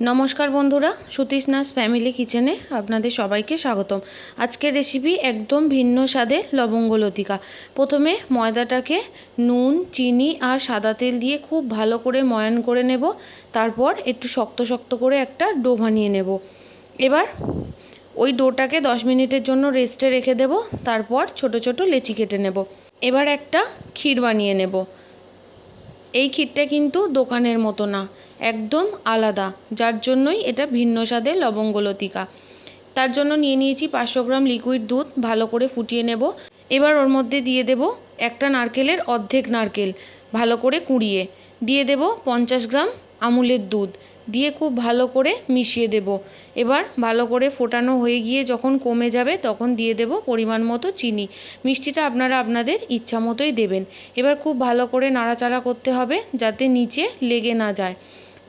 নমস্কার বন্ধুরা, সুতীষ্ণাস ফ্যামিলি কিচেনে আপনাদের সবাইকে স্বাগতম। আজকের রেসিপি একদম ভিন্ন স্বাদে লবঙ্গ লতিকা। প্রথমে ময়দাটাকে নুন, চিনি আর সাদা তেল দিয়ে খুব ভালো করে ময়ান করে নেব। তারপর একটু শক্ত শক্ত করে একটা ডো বানিয়ে নেব। এবার ওই ডোটাকে দশ মিনিটের জন্য রেস্টে রেখে দেব। তারপর ছোট ছোট লেচি কেটে নেব। এবার একটা ক্ষীর বানিয়ে নেব। এই ক্ষীরটা কিন্তু দোকানের মতো না, একদম আলাদা, যার জন্যই এটা ভিন্ন স্বাদের লবঙ্গলতিকা তার জন্য নিয়ে নিয়েছি পাঁচশো গ্রাম লিকুইড দুধ, ভালো করে ফুটিয়ে নেব। এবার ওর মধ্যে দিয়ে দেব একটা নারকেলের অর্ধেক নারকেল, ভালো করে কুড়িয়ে। দিয়ে দেব পঞ্চাশ গ্রাম আমুলের দুধ। দিয়ে খুব ভালো করে মিশিয়ে দেব। এবার ভালো করে ফোটানো হয়ে গিয়ে যখন কমে যাবে তখন দিয়ে দেব পরিমাণ মতো চিনি। মিষ্টিটা আপনারা আপনাদের ইচ্ছা মতোই দেবেন। এবার খুব ভালো করে নাড়াচাড়া করতে হবে যাতে নিচে লেগে না যায়।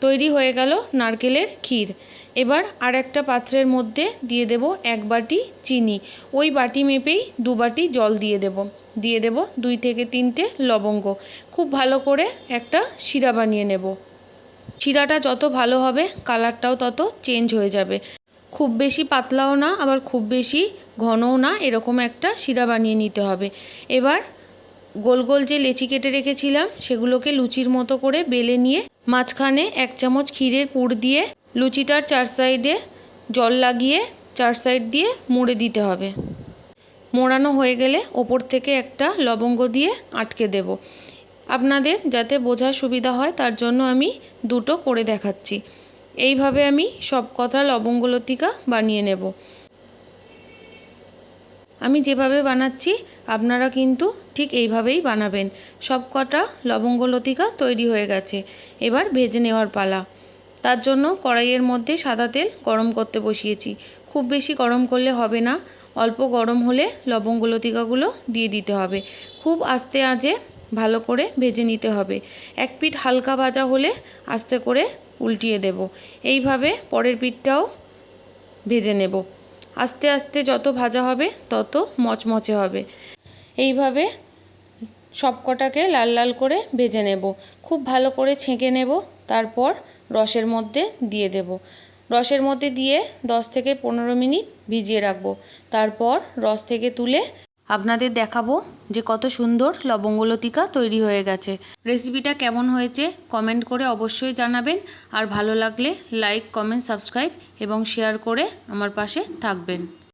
তৈরি হয়ে গেল নারকেলের ক্ষীর। এবার আর একটা পাত্রের মধ্যে দিয়ে দেব এক বাটি চিনি। ওই বাটি মেপেই দু বাটি জল দিয়ে দেব। দিয়ে দেব দুই থেকে তিনটে লবঙ্গ। খুব ভালো করে একটা শিরা বানিয়ে নেব। শিরাটা যত ভালো হবে কালারটাও তত চেঞ্জ হয়ে যাবে। খুব বেশি পাতলাও না, আবার খুব বেশি ঘনও না, এরকম একটা শিরা বানিয়ে নিতে হবে। এবার গোল গোল যে লেচি কেটে রেখেছিলাম, সেগুলোকে লুচির মতো করে বেলে নিয়ে মাঝখানে এক চামচ ক্ষীরের পুর দিয়ে লুচিটার চার সাইডে জল লাগিয়ে চার সাইড দিয়ে মুড়ে দিতে হবে। মোড়ানো হয়ে গেলে ওপর থেকে একটা লবঙ্গ দিয়ে আটকে দেব। আপনাদের যাতে বোঝার সুবিধা হয়, তার জন্য আমি দুটো করে দেখাচ্ছি। এইভাবে আমি সব কথা লবঙ্গলতিকা বানিয়ে নেব। আমি যেভাবে বানাচ্ছি, আপনারা কিন্তু ঠিক এইভাবেই বানাবেন। সব কটা লবঙ্গলতিকা তৈরি হয়ে গেছে। এবার ভেজে নেওয়ার পালা। তার জন্য কড়াইয়ের মধ্যে সাদা তেল গরম করতে বসিয়েছি। খুব বেশি গরম করলে হবে না। অল্প গরম হলে লবঙ্গলতিকাগুলো দিয়ে দিতে হবে। খুব আস্তে আজে ভালো করে ভেজে নিতে হবে। এক পিঠ হালকা ভাজা হলে আস্তে করে উল্টিয়ে দেব। এইভাবে পরের পিঠটাও ভেজে নেব। আস্তে আস্তে যত ভাজা হবে তত মচমচে হবে। এইভাবে সবকটাকে লাল লাল করে ভেজে নেব। খুব ভালো করে ছেঁকে নেব, তারপর রসের মধ্যে দিয়ে দেব। রসের মধ্যে দিয়ে 10 থেকে পনেরো মিনিট ভিজিয়ে রাখব। তারপর রস থেকে তুলে আপনাদের দেখাবো যে কত সুন্দর লবঙ্গলতিকা তৈরি হয়ে গেছে। রেসিপিটা কেমন হয়েছে কমেন্ট করে অবশ্যই জানাবেন। আর ভালো লাগলে লাইক, কমেন্ট, সাবস্ক্রাইব এবং শেয়ার করে আমার পাশে থাকবেন।